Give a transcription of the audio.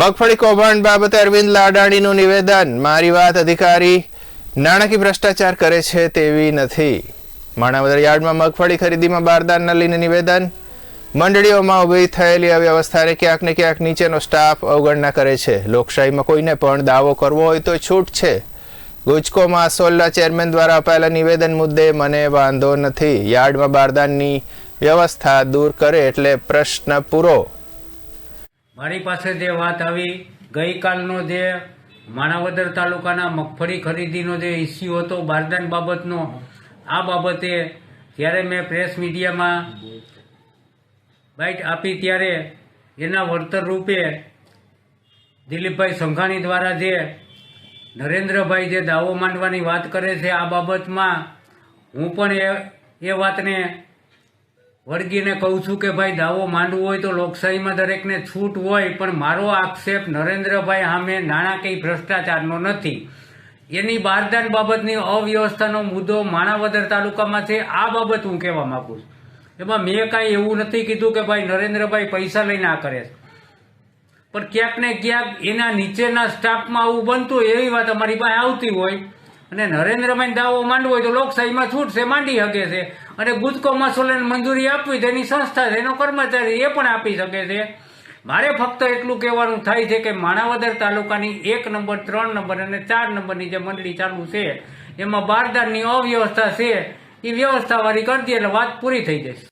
મગફળી કૌભાંડ બાબતે અરવિંદ લાડાણીનું નિવેદન. મારી વાત અધિકારી નાણાકીય ભ્રષ્ટાચાર કરે છે તેવી નથી. માણાવદર યાર્ડમાં મગફળી ખરીદીમાં બારદાન લઈને નિવેદન. મંડળીઓમાં ઊભી થયેલી અવ્યવસ્થાને ક્યાંક ને ક્યાંક નીચેનો સ્ટાફ અવગણના કરે છે. લોકશાહીમાં કોઈને પણ દાવો કરવો હોય તો છૂટ છે. ગુજકોમાં સોલ્લા ચેરમેન દ્વારા અપાયેલા નિવેદન મુદ્દે મને વાંધો નથી. યાર્ડમાં બારદાનની વ્યવસ્થા દૂર કરે એટલે પ્રશ્ન પૂરો. મારી પાસે જે વાત આવી, ગઈકાલનો જે માણાવદર તાલુકાના મગફળી ખરીદીનો જે ઇસ્યુ હતો, બારદાન બાબતનો, આ બાબતે જ્યારે મેં પ્રેસ મીડિયામાં બાઇટ આપી ત્યારે એના વળતર રૂપે દિલીપભાઈ સંઘાણી દ્વારા જે નરેન્દ્રભાઈ જે દાવો માંડવાની વાત કરે છે, આ બાબતમાં હું પણ એ એ વાતને વળગીને કહું છું કે ભાઈ, દાવો માંડવો હોય તો લોકશાહીમાં દરેકને છૂટ હોય, પણ મારો આક્ષેપ નરેન્દ્રભાઈ સામે નાણાકીય ભ્રષ્ટાચારનો નથી. એની બારદાન બાબતની અવ્યવસ્થાનો મુદ્દો માણાવદર તાલુકામાં છે. આ બાબત હું કહેવા માંગુ છું. એમાં મેં કાંઈ એવું નથી કીધું કે ભાઈ, નરેન્દ્રભાઈ પૈસા લઈને આ કરે પણ ક્યાંક ને ક્યાંક એના નીચેના સ્ટાફમાં આવું બનતું એવી વાત અમારી પાસે આવતી હોય અને નરેન્દ્રભાઈ દાવો માંડવો હોય તો લોકશાહીમાં છૂટશે માંડી શકે છે. અને ગુજકો મસોલાને મંજૂરી આપવી તેની સંસ્થા છે, એનો કર્મચારી એ પણ આપી શકે છે. મારે ફક્ત એટલું કહેવાનું થાય છે કે માણાવદર તાલુકાની એક નંબર, ત્રણ નંબર અને ચાર નંબરની જે મંડળી ચાલુ છે, એમાં બારદારની અવ્યવસ્થા છે. એ વ્યવસ્થાવાળી કરતી એટલે વાત પૂરી થઈ જશે.